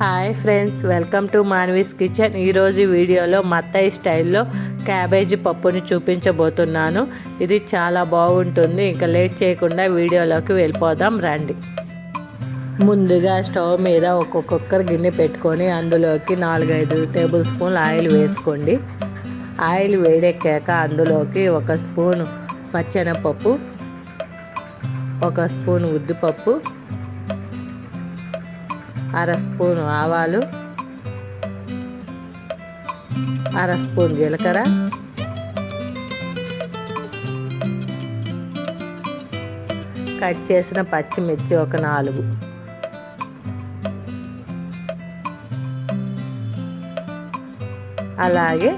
Hi friends welcome to మాన్వీస్ kitchen. ఈరోజు వీడియోలో మత్తయి స్టైల్లో క్యాబేజీ పప్పుని చూపించబోతున్నాను. ఇది చాలా బాగుంటుంది. ఇంకా లేట్ చేయకుండా వీడియోలోకి వెళ్ళిపోదాం రండి. ముందుగా స్టవ్ మీద ఒక్కొక్కరు గిన్నె పెట్టుకొని అందులోకి నాలుగైదు టేబుల్ స్పూన్ ఆయిల్ వేసుకోండి. ఆయిల్ వేడెక్కాక అందులోకి ఒక స్పూన్ పచ్చెనపప్పు ఒక స్పూన్ ఉద్దిపప్పు అర స్పూన్ ఆవాలు అర స్పూన్ జీలకర్ర కట్ చేసిన పచ్చిమిర్చి ఒక నాలుగు. అలాగే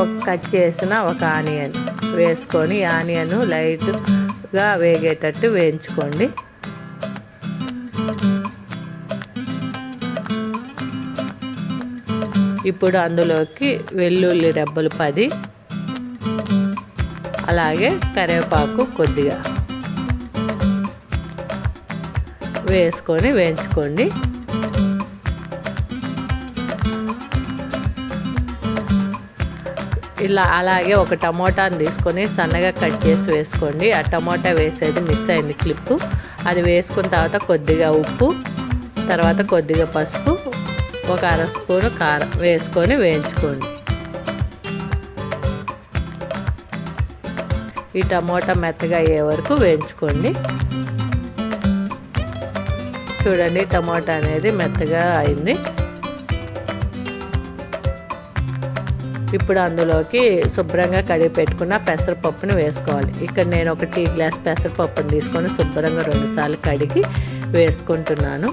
ఒక కట్ చేసిన ఒక ఆనియన్ వేసుకొని ఆనియన్ లైట్గా వేగేటట్టు వేయించుకోండి. ఇప్పుడు అందులోకి వెల్లుల్లి రెబ్బలు పది. అలాగే కరివేపాకు కొద్దిగా. వేసుకొని వేయించుకోండి. ఇలా అలాగే ఒక టమోటాని తీసుకొని సన్నగా కట్ చేసి వేసుకోండి. ఆ టమోటా వేసేది మిస్ అయింది క్లిప్పు. అది వేసుకున్న తర్వాత కొద్దిగా ఉప్పు తర్వాత కొద్దిగా పసుపు ఒక అర స్పూను కారం వేసుకొని వేయించుకోండి. ఈ టమోటా మెత్తగా అయ్యే వరకు వేయించుకోండి. చూడండి టమోటా అనేది మెత్తగా అయింది. ఇప్పుడు అందులోకి శుభ్రంగా కడిగి పెట్టుకున్న పెసరపప్పుని వేసుకోవాలి. ఇక్కడ నేను ఒక టీ గ్లాస్ పెసరపప్పుని తీసుకొని శుభ్రంగా రెండుసార్లు కడిగి వేసుకుంటున్నాను.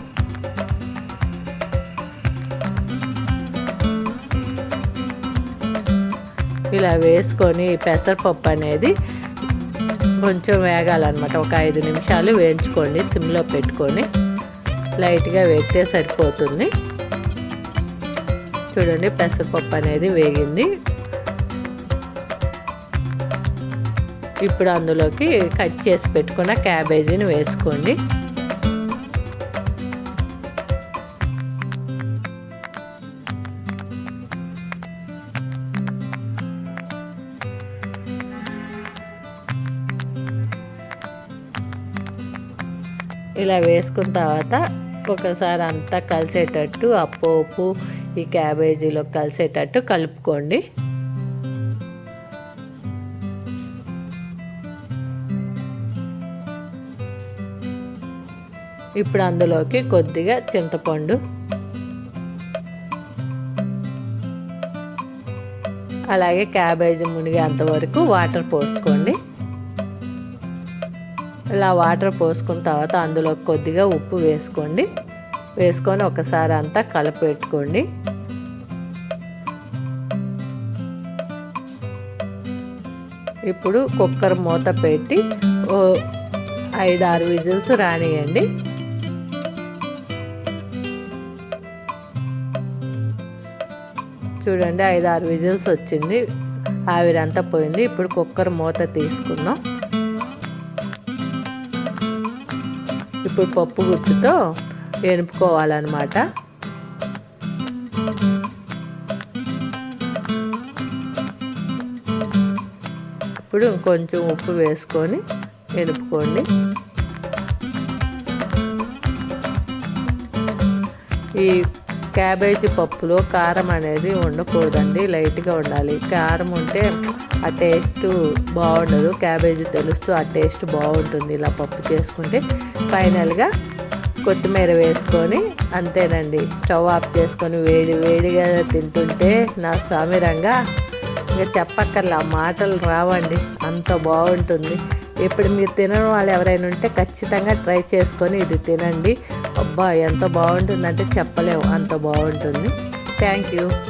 ఇలా వేసుకొని పెసరపప్పు అనేది కొంచెం వేగాలన్నమాట. ఒక ఐదు నిమిషాలు వేయించుకోండి సిమ్లో పెట్టుకొని లైట్గా వేగితే సరిపోతుంది. చూడండి పెసరపప్పు అనేది వేగింది. ఇప్పుడు అందులోకి కట్ చేసి పెట్టుకున్న క్యాబేజీని వేసుకోండి. ఇలా వేసుకున్న తర్వాత ఒకసారి అంతా కలిసేటట్టు ఆ పోపు ఈ క్యాబేజీలో కలిసేటట్టు కలుపుకోండి. ఇప్పుడు అందులోకి కొద్దిగా చింతపండు. అలాగే క్యాబేజీ మునిగేంత వరకు వాటర్ పోసుకోండి. ఇలా వాటర్ పోసుకున్న తర్వాత అందులో కొద్దిగా ఉప్పు వేసుకోండి. వేసుకొని ఒకసారి అంతా కలపెట్టుకోండి. ఇప్పుడు కుక్కర్ మూత పెట్టి ఓ ఐదు ఆరు విజిల్స్ రానియండి. చూడండి ఐదు ఆరు విజిల్స్ వచ్చింది. ఆవిరంతా పోయింది. ఇప్పుడు కుక్కర్ మూత తీసుకుందాం. ఇప్పుడు పప్పు గుత్తుతో ఎనుపుకోవాలన్నమాట ఇప్పుడు కొంచెం ఉప్పు వేసుకొని ఎనుపుకోండి ఈ క్యాబేజీ పప్పులో కారం అనేది ఉండకూడదండి లైట్గా ఉండాలి. కారం ఉంటే ఆ టేస్ట్ బాగుండదు క్యాబేజీ తెలుస్తూ ఆ టేస్ట్ బాగుంటుంది. ఇలా పప్పు చేసుకుంటే ఫైనల్గా కొత్తిమీర వేసుకొని అంతేనండి. స్టవ్ ఆఫ్ చేసుకొని వేడి వేడిగా తింటుంటే నా సామిరంగా ఇంకా చెప్పక్కర్లే మాటలు రావండి. అంత బాగుంటుంది. ఇప్పుడు మీరు తినని వాళ్ళు ఎవరైనా ఉంటే ఖచ్చితంగా ట్రై చేసుకొని ఇది తినండి. అబ్బా ఎంత బాగుంటుందంటే చెప్పలేము అంత బాగుంటుంది. Thank you.